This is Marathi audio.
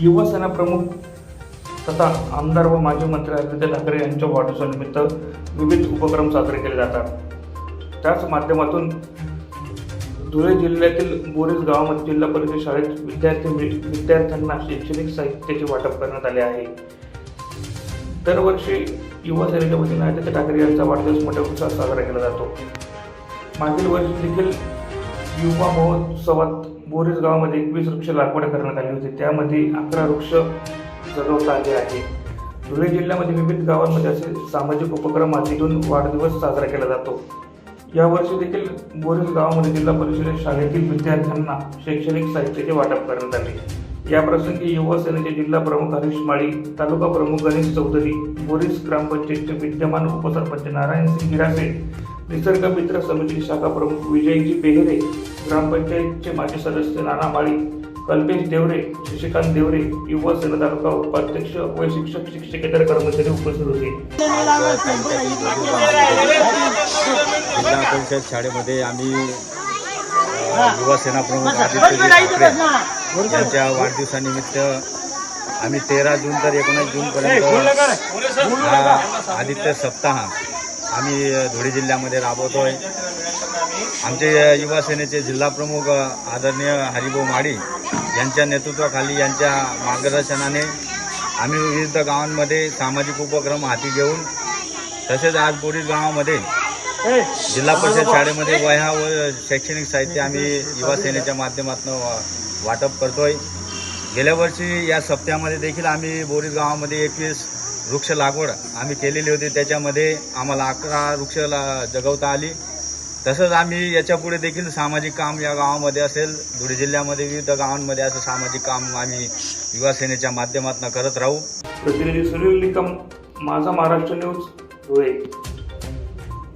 युवासेना प्रमुख तथा आमदार व माजी मंत्री आदित्य ठाकरे यांच्या वाढदिवसानिमित्त विविध उपक्रम साजरे केले जातात. त्याच माध्यमातून धुळे जिल्ह्यातील बोरीस गावामध्ये जिल्हा परिषद शाळेत विद्यार्थी विद्यार्थ्यांना शैक्षणिक साहित्याचे वाटप करण्यात आले आहे. दरवर्षी युवा सेनेच्या वतीने आदित्य ठाकरे यांचा वाढदिवस मोठ्या उत्साहात साजरा केला जातो. मागील वर्षी देखील युवा महोत्सवात बोरीस गावामध्ये एकवीस वृक्ष लागवड करण्यात आली होती. त्यामध्ये अकरा वृक्ष जगवता आले आहे. धुळे जिल्ह्यामध्ये विविध गावांमध्ये असे सामाजिक उपक्रम आधीतून वाढदिवस साजरा केला जातो. यावर्षी देखील बोरीस गावामध्ये जिल्हा परिषद शाळेतील विद्यार्थ्यांना शैक्षणिक साहित्याचे वाटप करण्यात आले. या प्रसंगी युवा सेनेचे जिल्हा प्रमुख हरीश माळी तालुका प्रमुख गणेश चौधरी बोरीस ग्रामपंचायतचे विद्यमान उपसरपंच नारायण सिंग हिरासे निसर्ग मित्र समिती शाखा प्रमुख विजयजी बेहरे ग्रामपंचायतचे माजी सदस्य नाना माळी कल्पेश देवरे शशिकांत देवरे युवा सेना तालुका उपाध्यक्ष व शिक्षक शिक्षकेतर कर्मचारी उपस्थित होते. जिल्हा शाळेमध्ये आम्ही युवा सेना प्रमुख आदित्यजी ठाकरे यांच्या वाढदिवसानिमित्त आम्ही तेरा जून तर एकोणीस जूनपर्यंत हा आदित्य सप्ताह आम्ही धुळे जिल्ह्यामध्ये राबवतोय. आमचे युवा सेनेचे जिल्हा प्रमुख अ, आदरणीय हरिभाऊ माडी यांच्या नेतृत्वाखाली यांच्या मार्गदर्शनाने आम्ही विविध गावांमध्ये सामाजिक उपक्रम हाती घेऊन तसेच आज बोरीस गावामध्ये जिल्हा परिषद शाळेमध्ये वह्या व शैक्षणिक साहित्य आम्ही युवा सेनेच्या माध्यमातून वाटप करतोय. गेल्या वर्षी या सप्त्यामध्ये देखील आम्ही बोरीस गावामध्ये एकवीस वृक्ष लागवड आम्ही केलेली होती. त्याच्यामध्ये आम्हाला अकरा वृक्ष ला- जगवता आली. तसंच आम्ही याच्यापुढे देखील सामाजिक काम या गावामध्ये असेल धुळे जिल्ह्यामध्ये विविध गावांमध्ये असं सामाजिक काम आम्ही युवा सेनेच्या माध्यमातून करत राहू. प्रतिनिधी सुनील निकम माझा महाराष्ट्र न्यूज धुळे.